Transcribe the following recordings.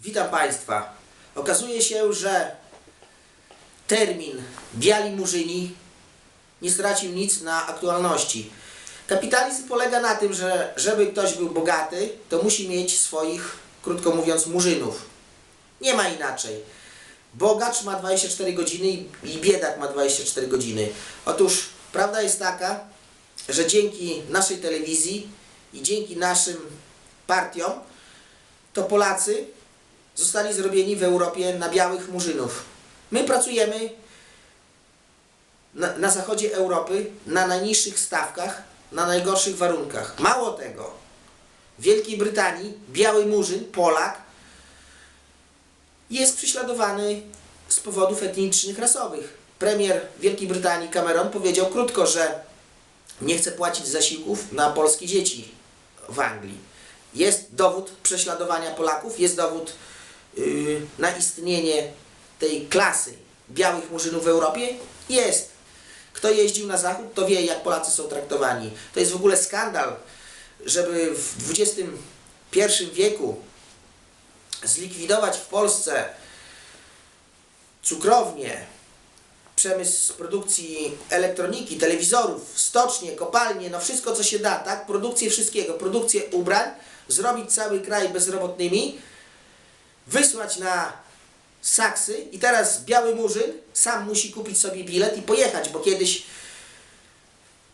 Witam Państwa. Okazuje się, że termin biali murzyni nie stracił nic na aktualności. Kapitalizm polega na tym, że żeby ktoś był bogaty, to musi mieć swoich, krótko mówiąc, murzynów. Nie ma inaczej. Bogacz ma 24 godziny i- biedak ma 24 godziny. Otóż prawda jest taka, że dzięki naszej telewizji i dzięki naszym partiom to Polacy zostali zrobieni w Europie na białych murzynów. My pracujemy na, na zachodzie Europy na najniższych stawkach, na najgorszych warunkach. Mało tego, w Wielkiej Brytanii biały murzyn, Polak, jest prześladowany z powodów etnicznych, rasowych. Premier Wielkiej Brytanii Cameron powiedział krótko, że nie chce płacić zasiłków na polskie dzieci w Anglii. Jest dowód prześladowania Polaków, jest dowód na istnienie tej klasy białych murzynów w Europie? Jest. Kto jeździł na zachód, to wie, jak Polacy są traktowani. To jest w ogóle skandal, żeby w XXI wieku zlikwidować w Polsce cukrownię, przemysł produkcji elektroniki, telewizorów, stocznie, kopalnie, no wszystko co się da, tak? Produkcję wszystkiego, produkcję ubrań, zrobić cały kraj bezrobotnymi, wysłać na saksy i teraz biały murzyn sam musi kupić sobie bilet i pojechać, bo kiedyś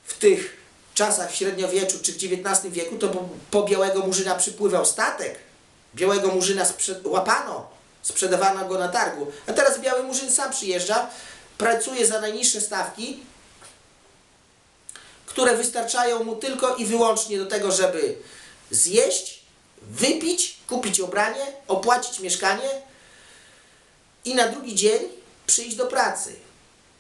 w tych czasach w średniowieczu czy w XIX wieku to po, po białego murzyna przypływał statek. Białego murzyna łapano, sprzedawano go na targu. A teraz biały murzyn sam przyjeżdża, pracuje za najniższe stawki, które wystarczają mu tylko i wyłącznie do tego, żeby zjeść, wypić, kupić ubranie, opłacić mieszkanie i na drugi dzień przyjść do pracy.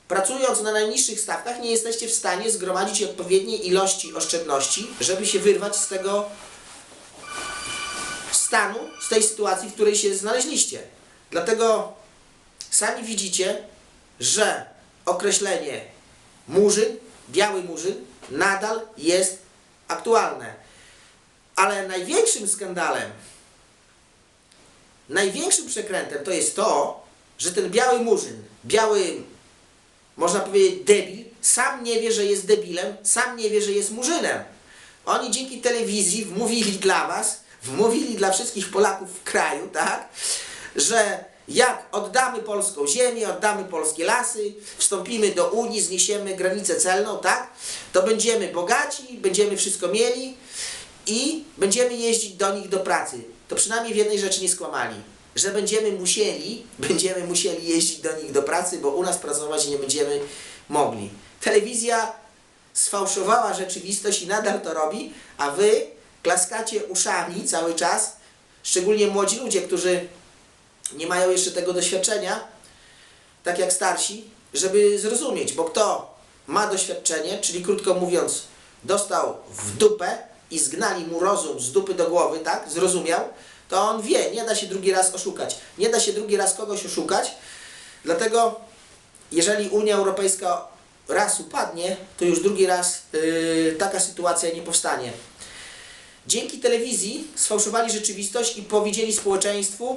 Pracując na najniższych stawkach nie jesteście w stanie zgromadzić odpowiedniej ilości oszczędności, żeby się wyrwać z tego stanu, z tej sytuacji, w której się znaleźliście. Dlatego sami widzicie, że określenie murzyn, biały murzyn nadal jest aktualne. Ale największym skandalem, największym przekrętem to jest to, że ten biały murzyn, biały, można powiedzieć, debil, sam nie wie, że jest debilem, sam nie wie, że jest murzynem. Oni dzięki telewizji wmówili dla was, wmówili dla wszystkich Polaków w kraju, tak, że jak oddamy polską ziemię, oddamy polskie lasy, wstąpimy do Unii, zniesiemy granicę celną, tak, to będziemy bogaci, będziemy wszystko mieli i będziemy jeździć do nich do pracy. To przynajmniej w jednej rzeczy nie skłamali, że będziemy musieli, będziemy musieli jeździć do nich do pracy, bo u nas pracować nie będziemy mogli. Telewizja sfałszowała rzeczywistość i nadal to robi, a wy klaskacie uszami cały czas, szczególnie młodzi ludzie, którzy nie mają jeszcze tego doświadczenia, tak jak starsi, żeby zrozumieć, bo kto ma doświadczenie, czyli krótko mówiąc, dostał w dupę i zgnali mu rozum z dupy do głowy, tak, zrozumiał, to on wie, nie da się drugi raz oszukać. Nie da się drugi raz kogoś oszukać, dlatego jeżeli Unia Europejska raz upadnie, to już drugi raz yy, taka sytuacja nie powstanie. Dzięki telewizji sfałszowali rzeczywistość i powiedzieli społeczeństwu,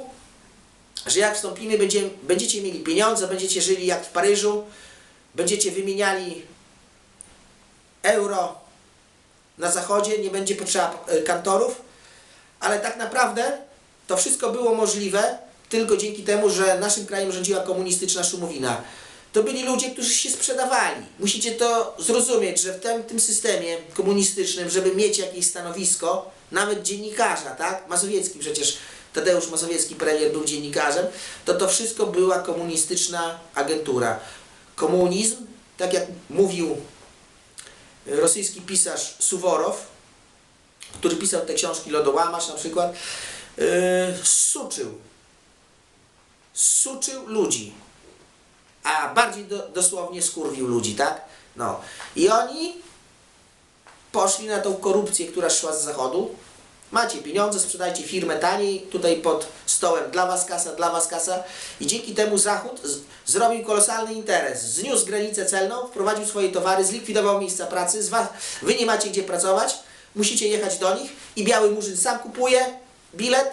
że jak wstąpimy, będzie, będziecie mieli pieniądze, będziecie żyli jak w Paryżu, będziecie wymieniali euro na zachodzie, nie będzie potrzeba e, kantorów, ale tak naprawdę to wszystko było możliwe tylko dzięki temu, że naszym krajem rządziła komunistyczna szumowina. To byli ludzie, którzy się sprzedawali. Musicie to zrozumieć, że w tym, tym systemie komunistycznym, żeby mieć jakieś stanowisko, nawet dziennikarza, tak? Mazowiecki przecież, Tadeusz Mazowiecki premier był dziennikarzem, to to wszystko była komunistyczna agentura. Komunizm, tak jak mówił rosyjski pisarz Suworow, który pisał te książki Lodołamasz na przykład, yy, suczył. Suczył ludzi. A bardziej do, dosłownie skurwił ludzi, tak? No. I oni poszli na tą korupcję, która szła z zachodu. Macie pieniądze, sprzedajcie firmę taniej, tutaj pod stołem dla was kasa, dla was kasa. I dzięki temu Zachód zrobił kolosalny interes. Zniósł granicę celną, wprowadził swoje towary, zlikwidował miejsca pracy. Wy nie macie gdzie pracować, musicie jechać do nich i biały murzyn sam kupuje bilet,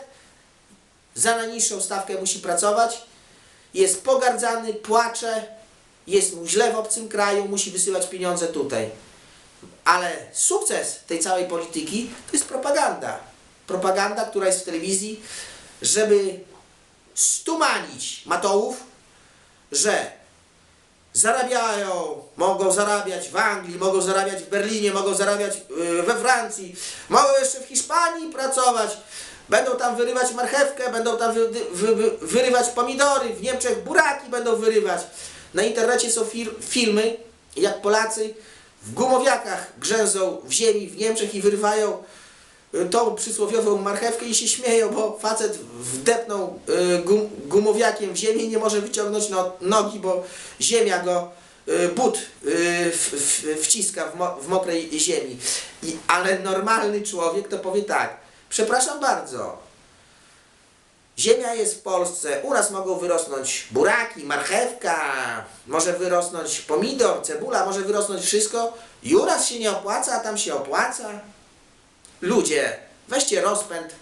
za najniższą stawkę musi pracować, jest pogardzany, płacze, jest mu źle w obcym kraju, musi wysyłać pieniądze tutaj. Ale sukces tej całej polityki to jest propaganda. Propaganda, która jest w telewizji, żeby stumanić matołów, że zarabiają, mogą zarabiać w Anglii, mogą zarabiać w Berlinie, mogą zarabiać yy, we Francji, mogą jeszcze w Hiszpanii pracować, będą tam wyrywać marchewkę, będą tam wy, wy, wy, wyrywać pomidory, w Niemczech buraki będą wyrywać. Na internecie są fir, filmy, jak Polacy w gumowiakach grzęzą w ziemi w Niemczech i wyrywają y, tą przysłowiową marchewkę i się śmieją, bo facet wdepnął y, gum, gumowiakiem w ziemię i nie może wyciągnąć no, nogi, bo ziemia go y, but w, w, wciska w, mo, w mokrej ziemi. I, ale normalny człowiek to powie tak, przepraszam bardzo, Ziemia jest w Polsce, u nas mogą wyrosnąć buraki, marchewka, może wyrosnąć pomidor, cebula, może wyrosnąć wszystko i u nas się nie opłaca, a tam się opłaca. Ludzie, weźcie rozpęd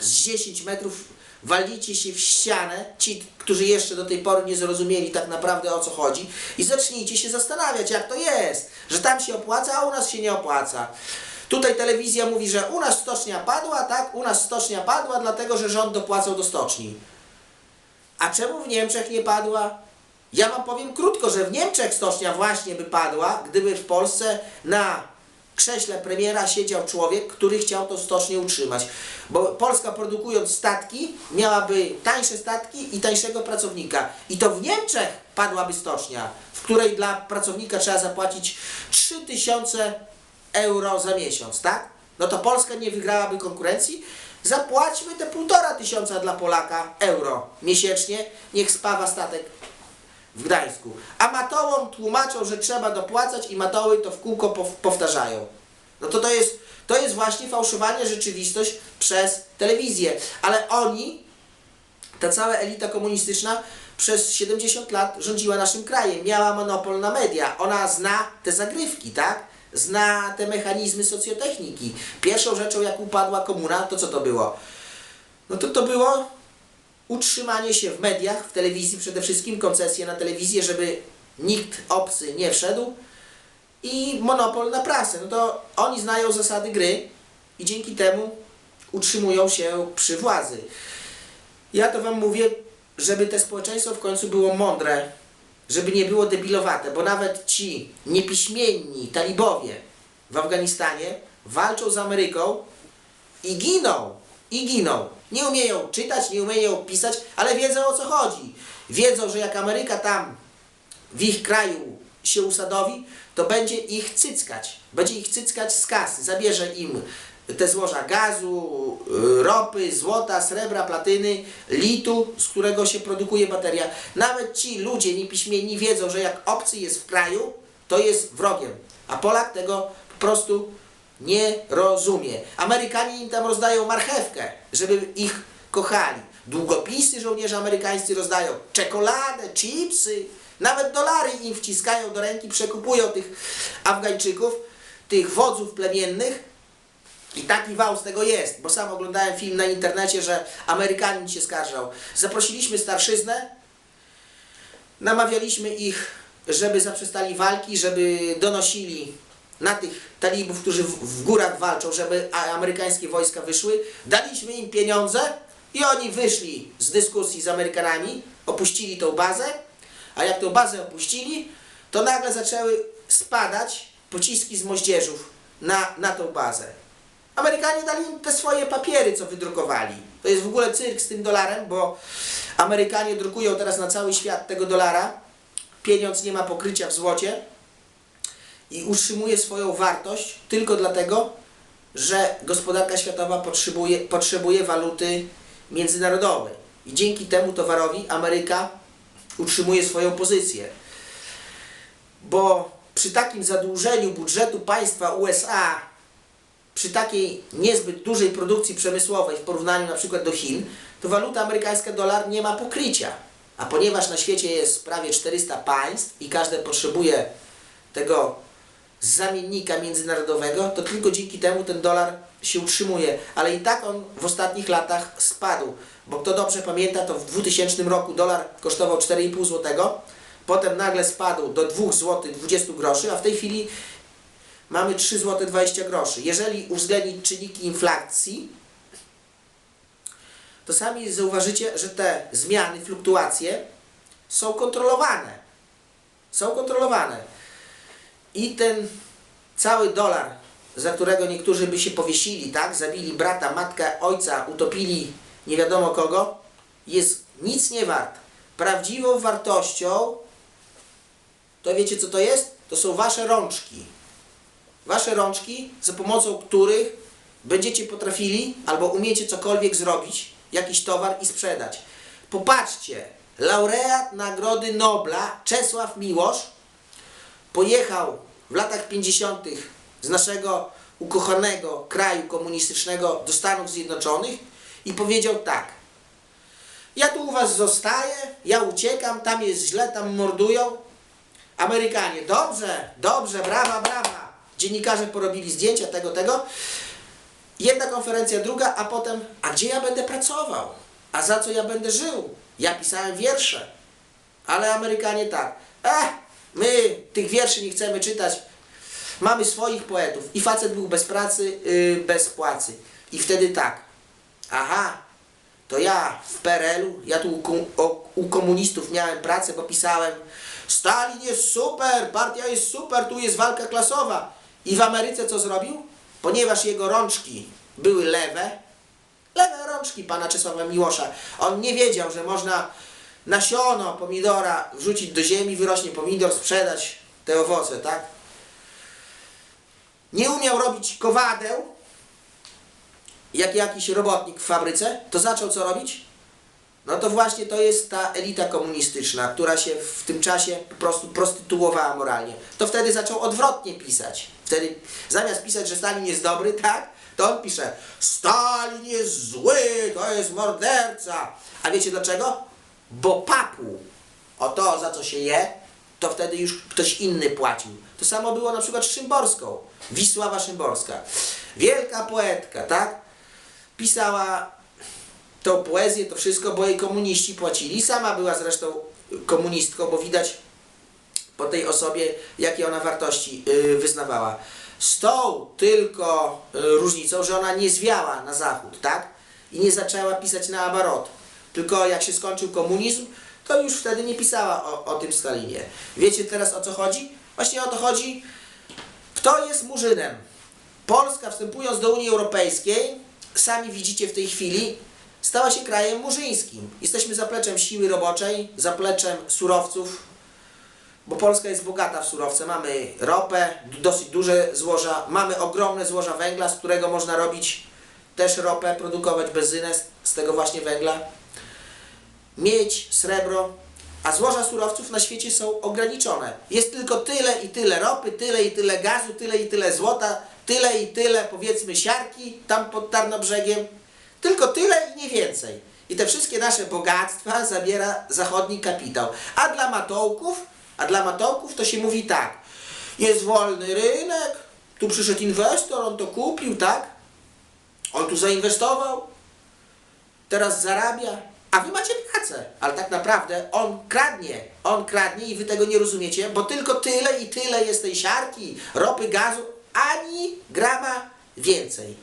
z 10 metrów, walnijcie się w ścianę, ci, którzy jeszcze do tej pory nie zrozumieli tak naprawdę o co chodzi i zacznijcie się zastanawiać, jak to jest, że tam się opłaca, a u nas się nie opłaca. Tutaj telewizja mówi, że u nas stocznia padła, tak? U nas stocznia padła, dlatego że rząd dopłacał do stoczni. A czemu w Niemczech nie padła? Ja wam powiem krótko, że w Niemczech stocznia właśnie by padła, gdyby w Polsce na krześle premiera siedział człowiek, który chciał tą stocznię utrzymać. Bo Polska produkując statki, miałaby tańsze statki i tańszego pracownika. I to w Niemczech padłaby stocznia, w której dla pracownika trzeba zapłacić 3000 euro za miesiąc, tak? No to Polska nie wygrałaby konkurencji. Zapłaćmy te półtora tysiąca dla Polaka euro miesięcznie, niech spawa statek w Gdańsku. A matołom tłumaczą, że trzeba dopłacać i matoły to w kółko pow- powtarzają. No to to jest, to jest właśnie fałszowanie rzeczywistość przez telewizję. Ale oni, ta cała elita komunistyczna przez 70 lat rządziła naszym krajem, miała monopol na media. Ona zna te zagrywki, tak? Zna te mechanizmy socjotechniki. Pierwszą rzeczą, jak upadła komuna, to co to było? No to to było utrzymanie się w mediach, w telewizji przede wszystkim, koncesje na telewizję, żeby nikt obcy nie wszedł i monopol na prasę. No to oni znają zasady gry i dzięki temu utrzymują się przy władzy. Ja to Wam mówię, żeby te społeczeństwo w końcu było mądre, żeby nie było debilowate, bo nawet ci niepiśmienni talibowie w Afganistanie walczą z Ameryką i giną, i giną. Nie umieją czytać, nie umieją pisać, ale wiedzą o co chodzi. Wiedzą, że jak Ameryka tam w ich kraju się usadowi, to będzie ich cyckać. Będzie ich cyckać z kasy. Zabierze im te złoża gazu, y, ropy, złota, srebra, platyny, litu, z którego się produkuje bateria. Nawet ci ludzie niepiśmienni wiedzą, że jak obcy jest w kraju, to jest wrogiem. A Polak tego po prostu nie rozumie. Amerykanie im tam rozdają marchewkę, żeby ich kochali. Długopisy żołnierze amerykańscy rozdają, czekoladę, chipsy, nawet dolary im wciskają do ręki, przekupują tych Afgańczyków, tych wodzów plemiennych. I taki wał z tego jest, bo sam oglądałem film na internecie, że Amerykanin się skarżał. Zaprosiliśmy starszyznę, namawialiśmy ich, żeby zaprzestali walki, żeby donosili na tych talibów, którzy w, w górach walczą, żeby amerykańskie wojska wyszły. Daliśmy im pieniądze i oni wyszli z dyskusji z Amerykanami, opuścili tą bazę, a jak tą bazę opuścili, to nagle zaczęły spadać pociski z moździerzów na, na tą bazę. Amerykanie dali im te swoje papiery, co wydrukowali. To jest w ogóle cyrk z tym dolarem, bo Amerykanie drukują teraz na cały świat tego dolara. Pieniądz nie ma pokrycia w złocie i utrzymuje swoją wartość tylko dlatego, że gospodarka światowa potrzebuje, potrzebuje waluty międzynarodowej. I dzięki temu towarowi Ameryka utrzymuje swoją pozycję. Bo przy takim zadłużeniu budżetu państwa USA przy takiej niezbyt dużej produkcji przemysłowej w porównaniu na przykład do Chin, to waluta amerykańska dolar nie ma pokrycia. A ponieważ na świecie jest prawie 400 państw i każde potrzebuje tego zamiennika międzynarodowego, to tylko dzięki temu ten dolar się utrzymuje, ale i tak on w ostatnich latach spadł, bo kto dobrze pamięta, to w 2000 roku dolar kosztował 4,5 zł, potem nagle spadł do 2 zł 20 groszy, a w tej chwili mamy 3 zł 20 groszy. Jeżeli uwzględnić czynniki inflacji, to sami zauważycie, że te zmiany, fluktuacje są kontrolowane. Są kontrolowane. I ten cały dolar, za którego niektórzy by się powiesili, tak? Zabili brata, matkę, ojca, utopili nie wiadomo kogo, jest nic nie wart. Prawdziwą wartością, to wiecie co to jest? To są wasze rączki. Wasze rączki, za pomocą których będziecie potrafili albo umiecie cokolwiek zrobić, jakiś towar i sprzedać. Popatrzcie, laureat Nagrody Nobla Czesław Miłosz pojechał w latach 50. z naszego ukochanego kraju komunistycznego do Stanów Zjednoczonych i powiedział tak. Ja tu u was zostaję, ja uciekam, tam jest źle, tam mordują. Amerykanie, dobrze, dobrze, brawa, brawa. Dziennikarze porobili zdjęcia tego, tego. Jedna konferencja, druga, a potem, a gdzie ja będę pracował? A za co ja będę żył? Ja pisałem wiersze. Ale Amerykanie tak, eh, my tych wierszy nie chcemy czytać. Mamy swoich poetów. I facet był bez pracy, yy, bez płacy. I wtedy tak, aha, to ja w PRL-u, ja tu u, o- u komunistów miałem pracę, bo pisałem Stalin jest super, partia jest super, tu jest walka klasowa. I w Ameryce co zrobił? Ponieważ jego rączki były lewe, lewe rączki pana Czesława Miłosza, on nie wiedział, że można nasiono pomidora wrzucić do ziemi, wyrośnie pomidor, sprzedać te owoce, tak? Nie umiał robić kowadeł, jak jakiś robotnik w fabryce, to zaczął co robić? No to właśnie to jest ta elita komunistyczna, która się w tym czasie po prostu prostytuowała moralnie. To wtedy zaczął odwrotnie pisać. Zamiast pisać, że Stalin jest dobry, tak? To on pisze Stalin jest zły, to jest morderca. A wiecie dlaczego? Bo papu o to, za co się je, to wtedy już ktoś inny płacił. To samo było na przykład z Szymborską. Wisława Szymborska. Wielka poetka, tak? Pisała tą poezję, to wszystko, bo jej komuniści płacili. Sama była zresztą komunistką, bo widać po tej osobie, jakie ona wartości yy, wyznawała. Z tą tylko y, różnicą, że ona nie zwiała na zachód, tak? I nie zaczęła pisać na abarot. Tylko jak się skończył komunizm, to już wtedy nie pisała o, o tym Stalinie. Wiecie teraz o co chodzi? Właśnie o to chodzi, kto jest murzynem. Polska wstępując do Unii Europejskiej, sami widzicie w tej chwili, stała się krajem murzyńskim. Jesteśmy zapleczem siły roboczej, zapleczem surowców, bo Polska jest bogata w surowce. Mamy ropę, dosyć duże złoża, mamy ogromne złoża węgla, z którego można robić też ropę, produkować benzynę z, z tego właśnie węgla. Miedź, srebro, a złoża surowców na świecie są ograniczone. Jest tylko tyle i tyle ropy, tyle i tyle gazu, tyle i tyle złota, tyle i tyle powiedzmy siarki tam pod Tarnobrzegiem. Tylko tyle i nie więcej. I te wszystkie nasze bogactwa zabiera zachodni kapitał. A dla matołków, a dla matołków to się mówi tak. Jest wolny rynek, tu przyszedł inwestor, on to kupił, tak? On tu zainwestował, teraz zarabia, a wy macie pracę. Ale tak naprawdę on kradnie, on kradnie i wy tego nie rozumiecie, bo tylko tyle i tyle jest tej siarki, ropy, gazu, ani grama więcej.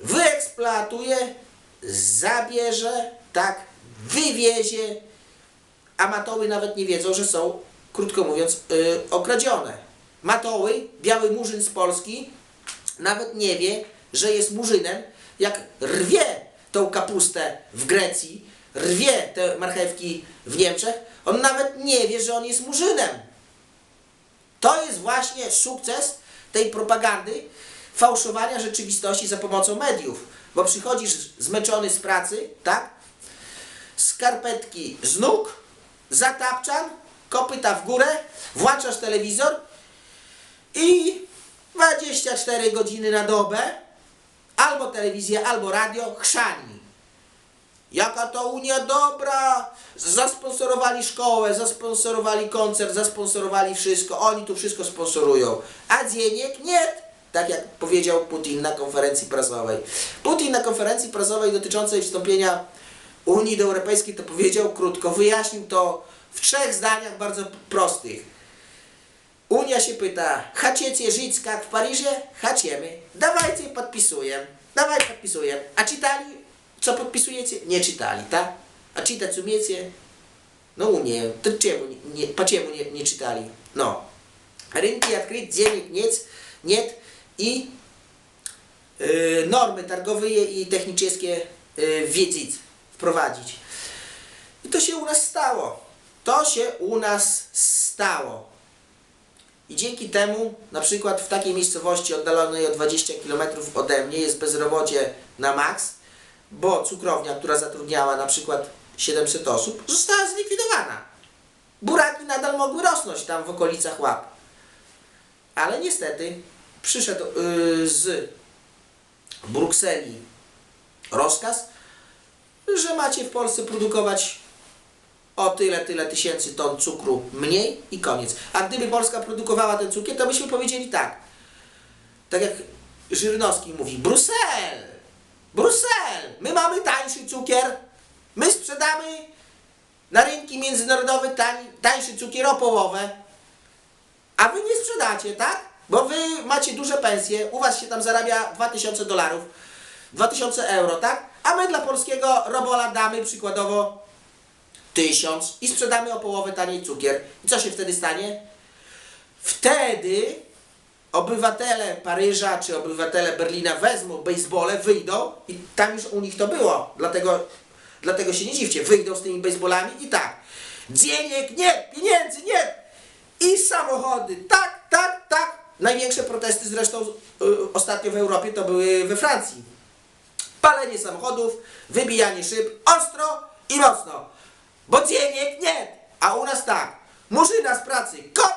Wyeksploatuje, zabierze, tak, wywiezie, a matoły nawet nie wiedzą, że są, krótko mówiąc, yy, okradzione. Matoły, biały murzyn z Polski, nawet nie wie, że jest murzynem, jak rwie tą kapustę w Grecji, rwie te marchewki w Niemczech, on nawet nie wie, że on jest murzynem. To jest właśnie sukces tej propagandy, fałszowania rzeczywistości za pomocą mediów. Bo przychodzisz zmęczony z pracy, tak? Skarpetki z nóg, zatapczan, kopyta w górę, włączasz telewizor i 24 godziny na dobę albo telewizja, albo radio chrzani. Jaka to Unia dobra! Zasponsorowali szkołę, zasponsorowali koncert, zasponsorowali wszystko. Oni tu wszystko sponsorują. A Dzieniek nie. Tak jak powiedział Putin na konferencji prasowej. Putin na konferencji prasowej dotyczącej wstąpienia Unii Europejskiej to powiedział krótko, wyjaśnił to w trzech zdaniach bardzo prostych. Unia się pyta, chcecie żyć jak w Paryżu? Chcemy. Dawajcie, podpisuję. Dawaj, podpisuję. A czytali, co podpisujecie? Nie czytali, tak? A czytać umiecie? No nie, to czemu nie, po czemu nie, nie czytali? No. Rynki odkryć, dziennik nic, nie i y, normy targowe i techniczne y, wiedzieć wprowadzić. I to się u nas stało. To się u nas stało. I dzięki temu, na przykład w takiej miejscowości oddalonej o 20 km ode mnie jest bezrobocie na maks, bo cukrownia, która zatrudniała na przykład 700 osób, została zlikwidowana. Buraki nadal mogły rosnąć tam w okolicach łap. Ale niestety przyszedł yy, z Brukseli rozkaz, że macie w Polsce produkować o tyle, tyle tysięcy ton cukru mniej i koniec. A gdyby Polska produkowała ten cukier, to byśmy powiedzieli tak. Tak jak Żyrnowski mówi, Brusel! Brusel! My mamy tańszy cukier, my sprzedamy na rynki międzynarodowe tań, tańszy cukier o połowę, a wy nie sprzedacie, tak? Bo wy macie duże pensje, u was się tam zarabia 2000 dolarów, 2000 euro, tak? A my dla polskiego robola damy przykładowo tysiąc i sprzedamy o połowę taniej cukier. I co się wtedy stanie? Wtedy obywatele Paryża czy obywatele Berlina wezmą basebole, wyjdą i tam już u nich to było. Dlatego, dlatego się nie dziwcie, wyjdą z tymi baseballami i tak. Dzieniek nie, pieniędzy nie. I samochody, tak, tak, tak. Największe protesty zresztą y, ostatnio w Europie to były we Francji. Palenie samochodów, wybijanie szyb, ostro i mocno. Bo dzieniek nie. A u nas tak. Murzyna z pracy kot,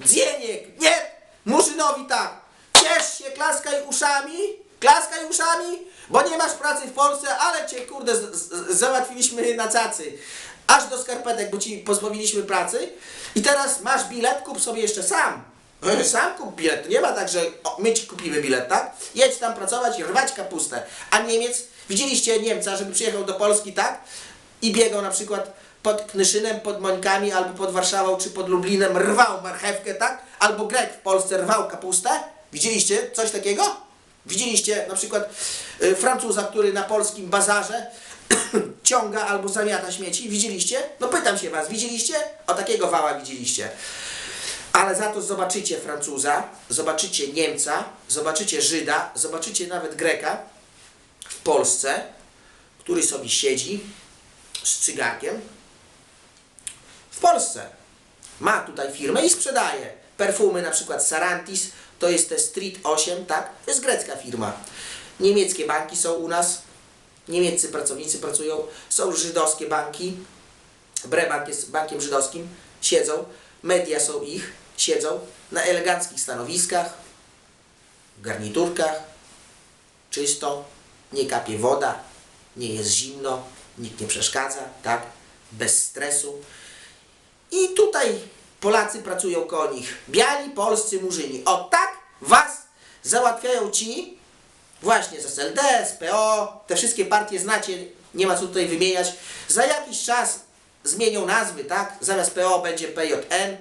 dzieniek nie. Murzynowi tak. Ciesz się, klaskaj uszami, klaskaj uszami, bo nie masz pracy w Polsce, ale cię kurde załatwiliśmy na cacy. Aż do skarpetek, bo ci pozbawiliśmy pracy. I teraz masz bilet, kup sobie jeszcze sam. Sam kup bilet. Nie ma tak, że o, my ci kupimy bilet, tak? Jedź tam pracować i rwać kapustę. A Niemiec, widzieliście Niemca, żeby przyjechał do Polski, tak? I biegał na przykład pod Knyszynem, pod Mońkami, albo pod Warszawą, czy pod Lublinem, rwał marchewkę, tak? Albo Grek w Polsce rwał kapustę. Widzieliście coś takiego? Widzieliście na przykład y, Francuza, który na polskim bazarze ciąga albo zamiata śmieci? Widzieliście? No pytam się was, widzieliście? O takiego wała widzieliście. Ale za to zobaczycie Francuza, zobaczycie Niemca, zobaczycie Żyda, zobaczycie nawet Greka w Polsce, który sobie siedzi z cygarkiem w Polsce. Ma tutaj firmę i sprzedaje perfumy, na przykład Sarantis, to jest te Street 8, tak? To jest grecka firma. Niemieckie banki są u nas, niemieccy pracownicy pracują, są żydowskie banki, Brebank jest bankiem żydowskim, siedzą, media są ich, siedzą na eleganckich stanowiskach, w garniturkach, czysto, nie kapie woda, nie jest zimno, nikt nie przeszkadza, tak? Bez stresu. I tutaj Polacy pracują koło nich. Biali polscy murzyni. O tak was załatwiają ci właśnie z SLD, z PO, te wszystkie partie znacie, nie ma co tutaj wymieniać. Za jakiś czas zmienią nazwy, tak? Zamiast PO będzie PJN.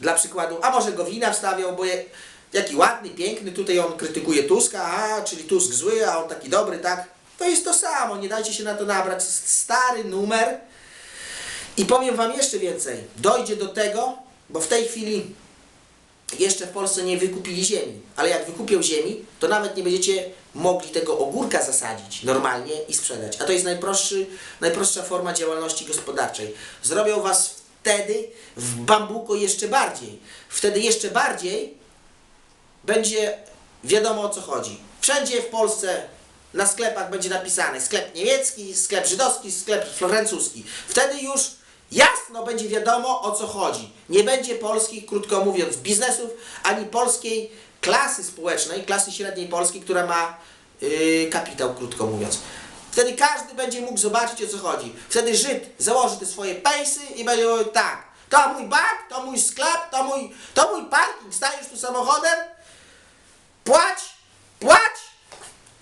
Dla przykładu, a może Gowina wstawią, bo je, jaki ładny, piękny, tutaj on krytykuje Tuska, a czyli Tusk zły, a on taki dobry, tak? To jest to samo, nie dajcie się na to nabrać. Stary numer. I powiem Wam jeszcze więcej. Dojdzie do tego, bo w tej chwili jeszcze w Polsce nie wykupili ziemi, ale jak wykupią ziemi, to nawet nie będziecie mogli tego ogórka zasadzić normalnie i sprzedać. A to jest najprostszy, najprostsza forma działalności gospodarczej. Zrobią Was wtedy w bambuko jeszcze bardziej. Wtedy jeszcze bardziej będzie wiadomo o co chodzi. Wszędzie w Polsce na sklepach będzie napisane sklep niemiecki, sklep żydowski, sklep francuski. Wtedy już jasno będzie wiadomo o co chodzi. Nie będzie polskich, krótko mówiąc, biznesów, ani polskiej klasy społecznej, klasy średniej polskiej, która ma yy, kapitał, krótko mówiąc. Wtedy każdy będzie mógł zobaczyć o co chodzi. Wtedy Żyd założy te swoje pejsy i będzie mówił tak, to mój bak, to mój sklep, to mój, to mój parking, stajesz tu samochodem, płać, płać,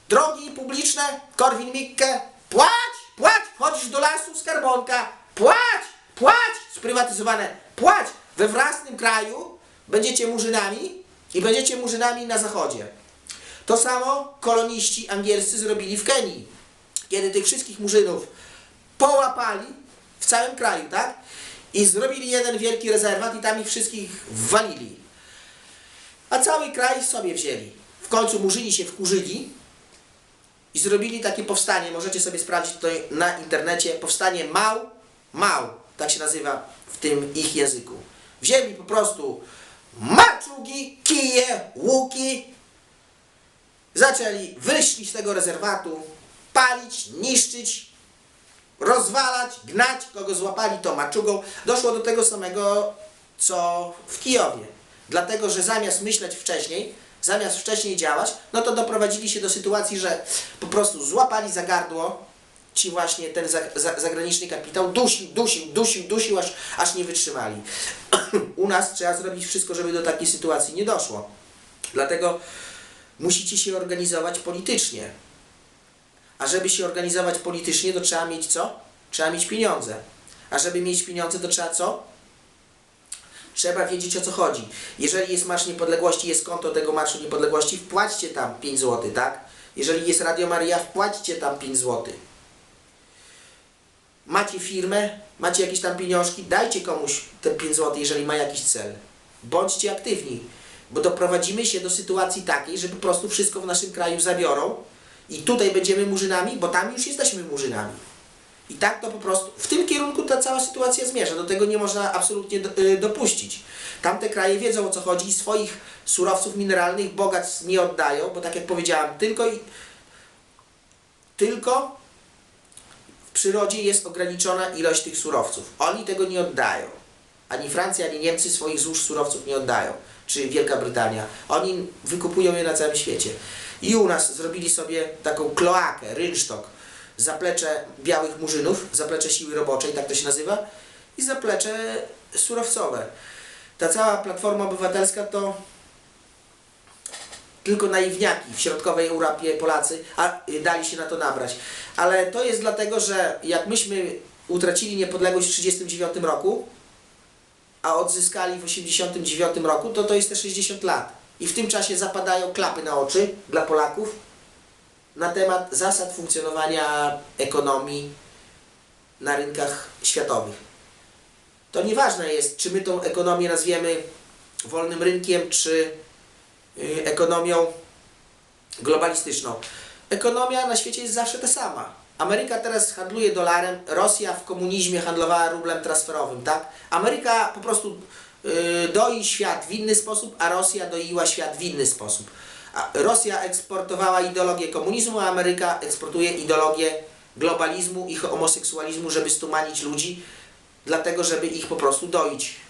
drogi publiczne, Korwin Mikke, płać, płać, wchodzisz do lasu, skarbonka, płać, płać, sprywatyzowane, płać. We własnym kraju będziecie murzynami i będziecie murzynami na zachodzie. To samo koloniści angielscy zrobili w Kenii, kiedy tych wszystkich murzynów połapali w całym kraju, tak? I zrobili jeden wielki rezerwat i tam ich wszystkich wwalili. A cały kraj sobie wzięli. W końcu murzyni się wkurzyli i zrobili takie powstanie. Możecie sobie sprawdzić to na internecie. Powstanie Mał, Mał, tak się nazywa w tym ich języku. Wzięli po prostu maczugi, kije, łuki, zaczęli wyszli z tego rezerwatu, palić, niszczyć, rozwalać, gnać, kogo złapali to maczugą. Doszło do tego samego, co w Kijowie. Dlatego, że zamiast myśleć wcześniej, zamiast wcześniej działać, no to doprowadzili się do sytuacji, że po prostu złapali za gardło ci właśnie ten za, za, zagraniczny kapitał, dusił, dusił, dusił, dusił, aż, aż nie wytrzymali. U nas trzeba zrobić wszystko, żeby do takiej sytuacji nie doszło. Dlatego musicie się organizować politycznie. A żeby się organizować politycznie, to trzeba mieć co? Trzeba mieć pieniądze. A żeby mieć pieniądze, to trzeba co? Trzeba wiedzieć o co chodzi. Jeżeli jest Marsz Niepodległości, jest konto tego Marszu Niepodległości, wpłaćcie tam 5 zł, tak? Jeżeli jest Radio Maria, wpłaćcie tam 5 zł. Macie firmę, macie jakieś tam pieniążki, dajcie komuś te 5 zł, jeżeli ma jakiś cel. Bądźcie aktywni, bo doprowadzimy się do sytuacji takiej, że po prostu wszystko w naszym kraju zabiorą i tutaj będziemy murzynami, bo tam już jesteśmy murzynami. I tak to po prostu, w tym kierunku ta cała sytuacja zmierza. Do tego nie można absolutnie do, y, dopuścić. Tamte kraje wiedzą o co chodzi i swoich surowców mineralnych, bogactw nie oddają, bo tak jak powiedziałam, tylko i tylko w przyrodzie jest ograniczona ilość tych surowców. Oni tego nie oddają. Ani Francja, ani Niemcy swoich złóż surowców nie oddają. Czy Wielka Brytania. Oni wykupują je na całym świecie. I u nas zrobili sobie taką kloakę, rynsztok, zaplecze białych murzynów, zaplecze siły roboczej, tak to się nazywa, i zaplecze surowcowe. Ta cała Platforma Obywatelska to tylko naiwniaki w środkowej Europie, Polacy, a dali się na to nabrać. Ale to jest dlatego, że jak myśmy utracili niepodległość w 1939 roku, a odzyskali w 1989 roku, to to jest te 60 lat. I w tym czasie zapadają klapy na oczy dla Polaków na temat zasad funkcjonowania ekonomii na rynkach światowych. To nieważne jest, czy my tą ekonomię nazwiemy wolnym rynkiem, czy y, ekonomią globalistyczną. Ekonomia na świecie jest zawsze ta sama. Ameryka teraz handluje dolarem, Rosja w komunizmie handlowała rublem transferowym, tak? Ameryka po prostu doi świat w inny sposób, a Rosja doiła świat w inny sposób. A Rosja eksportowała ideologię komunizmu, a Ameryka eksportuje ideologię globalizmu i homoseksualizmu, żeby stumanić ludzi, dlatego żeby ich po prostu doić.